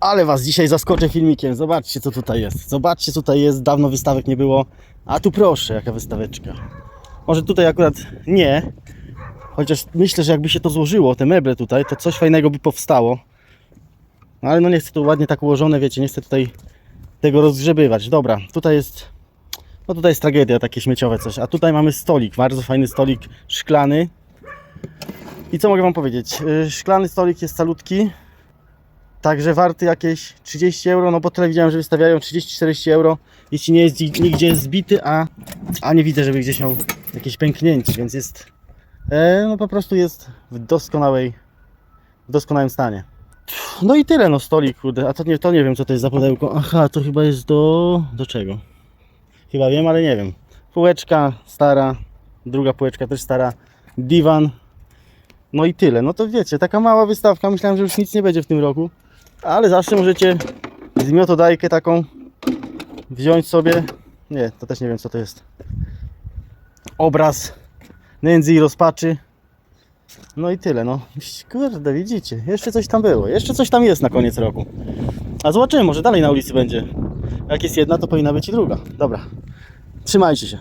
Ale was dzisiaj zaskoczę filmikiem. Zobaczcie co tutaj jest. Zobaczcie co tutaj jest. Dawno wystawek nie było. A tu proszę, jaka wystaweczka. Może tutaj akurat nie. Chociaż myślę, że jakby się to złożyło, te meble tutaj, to coś fajnego by powstało. No ale no nie chcę to ładnie tak ułożone, wiecie, nie chcę tutaj tego rozgrzebywać. Dobra, tutaj jest. No tutaj jest tragedia, takie śmieciowe coś. A tutaj mamy stolik, bardzo fajny stolik szklany. I co mogę Wam powiedzieć? Yy, Szklany stolik jest calutki, także warty jakieś 30 euro, no bo tyle widziałem, że wystawiają 30-40 euro, jeśli nie jest nig- nigdzie zbity, a, a nie widzę, żeby gdzieś miał jakieś pęknięcie, więc jest, e, no po prostu jest w doskonałej, w doskonałym stanie. No i tyle, no stolik, kurde, a to nie, to nie wiem, co to jest za pudełko. Aha, to chyba jest do, do czego? Chyba wiem, ale nie wiem. Półeczka stara, druga półeczka też stara, diwan, no i tyle. No to wiecie, taka mała wystawka. Myślałem, że już nic nie będzie w tym roku. Ale zawsze możecie zmiotodajkę taką wziąć sobie. Nie, to też nie wiem co to jest. Obraz nędzy i rozpaczy. No i tyle, no. Kurde, widzicie, jeszcze coś tam było. Jeszcze coś tam jest na koniec roku. A zobaczymy, może dalej na ulicy będzie. Jak jest jedna, to powinna być i druga. Dobra. Trzymajcie się.